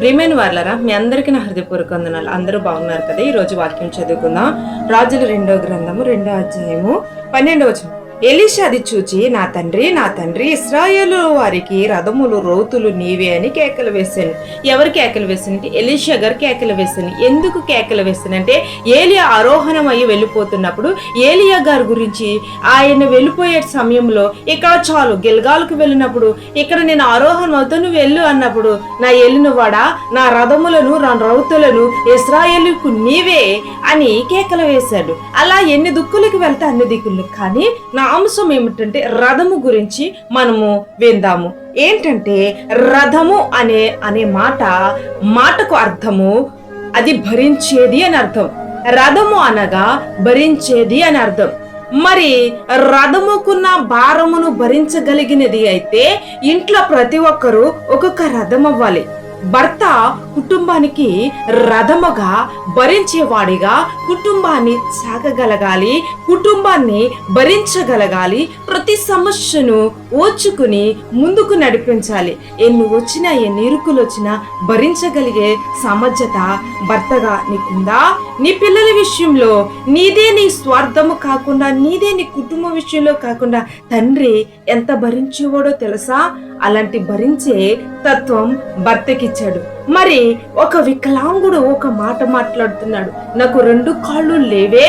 ప్రియమైన వాళ్ళరా మీ అందరికీ నా హృదయపూర్వక వందనాలు. అందరూ బాగున్నారు కదా? ఈ రోజు వాక్యం చదువుకుందాం. రాజుల రెండో గ్రంథము రెండో అధ్యాయము పన్నెండవ వచనం. ఎలీషా అది చూచి నా తండ్రి నా తండ్రి ఇస్రాయేలు వారికి రథములు రోతులు నీవే అని కేకలు వేశాను ఎవరు కేకలు వేసానంటే ఎలీషా గారు కేకలు వేశాను ఎందుకు కేకలు వేశానంటే ఏలియా ఆరోహణం అయ్యి వెళ్ళిపోతున్నప్పుడు ఏలియా గారి గురించి ఆయన వెళ్ళిపోయే సమయంలో ఇక్కడ చాలు గిల్గాలకు వెళ్ళినప్పుడు ఇక్కడ నేను ఆరోహణం అవుతాను వెళ్ళు అన్నప్పుడు నా ఎల్లినవాడా నా రథములను నా రౌతులను ఇస్రాయేలుకు నీవే అని కేకలు వేశాడు. అలా ఎన్ని దుక్కులకు వెళ్తే అన్ని దిక్కులు. కానీ నా అంశం ఏమిటంటే రథము గురించి మనము విందాము. ఏంటంటే రథము అనే అనే మాట మాటకు అర్థము అది భరించేది అని అర్థం. రథము అనగా భరించేది అని అర్థం. మరి రథముకున్న భారమును భరించగలిగినది అయితే ఇంట్లో ప్రతి ఒక్కరూ ఒక్కొక్క రథం అవ్వాలి. భర్త కుటుంబానికి రథముగా భరించేవాడిగా కుటుంబాన్ని సాగగలగాలి కుటుంబాన్ని భరించగలగాలి ప్రతి సమస్యను ఓచుకుని ముందుకు నడిపించాలి. ఎన్ని వచ్చినా ఎన్ని ఇరుకులు వచ్చినా భరించగలిగే సమర్థత భర్తగా నీకుందా? నీ పిల్లల విషయంలో నీదే నీ స్వార్థము కాకుండా నీదే నీ కుటుంబం విషయంలో కాకుండా తండ్రి ఎంత భరించేవాడో తెలుసా? అలాంటి భరించే తత్వం భర్తకి ఇచ్చాడు. మరి ఒక వికలాంగుడు ఒక మాట మాట్లాడుతున్నాడు. నాకు రెండు కాళ్ళు లేవే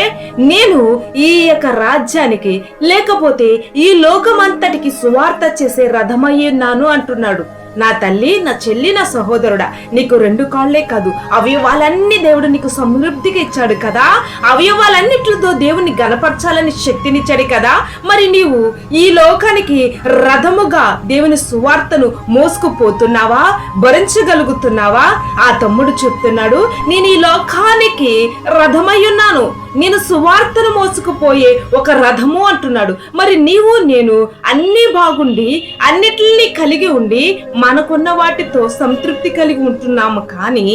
నేను ఈ యొక్క రాజ్యానికి లేకపోతే ఈ లోకమంతటికి సువార్త చేసే రథమయ్యున్నాను అంటున్నాడు. నా తల్లి నా చెల్లి నా సహోదరుడా నీకు రెండు కాళ్ళే కాదు. అవయవాలన్నీ దేవుడు నీకు సమృద్ధిగా ఇచ్చాడు కదా. అవయవాలన్నిటితో దేవుని గనపరచాలని శక్తినిచ్చాడు కదా. మరి నీవు ఈ లోకానికి రథముగా దేవుని సువార్తను మోసుకుపోతున్నావా? భరించగలుగుతున్నావా? ఆ తమ్ముడు చెప్తున్నాడు నేను ఈ లోకానికి రథమై ఉన్నాను నేను సువార్తను మోసుకుపోయే ఒక రథము అంటున్నాడు. మరి నీవు నేను అన్నీ బాగుండి అన్నిటినీ కలిగి ఉండి మనకున్న వాటితో సంతృప్తి కలిగి ఉంటున్నాము కానీ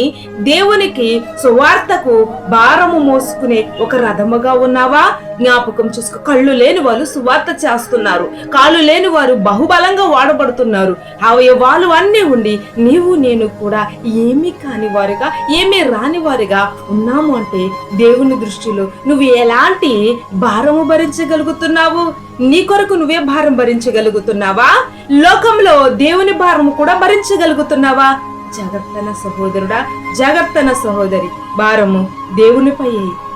దేవునికి సువార్తకు భారము మోసుకునే ఒక రథముగా ఉన్నావా? జ్ఞాపకం చేసుకో. కళ్ళు లేని వాళ్ళు సువార్త చేస్తున్నారు. కాళ్ళు లేని వారు బహుబలంగా వాడబడుతున్నారు. అవయవాలు అన్నీ ఉండి నీవు నేను కూడా ఏమీ కాని వారుగా ఏమీ రాని వారుగా ఉన్నాము అంటే దేవుని దృష్టిలో నువ్వు ఎలాంటి భారము భరించగలుగుతున్నావు? నీ కొరకు నువ్వే భారం భరించగలుగుతున్నావా? లోకంలో దేవుని భారము కూడా భరించగలుగుతున్నావా? జాగ్రత్తన సహోదరుడా జాగ్రత్తన సహోదరి. భారము దేవునిపై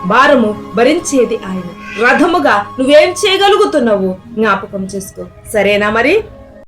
భారము భరించేది ఆయన. రథముగా నువ్వేం చేయగలుగుతున్నావు? జ్ఞాపకం చేసుకో. సరేనా మరి?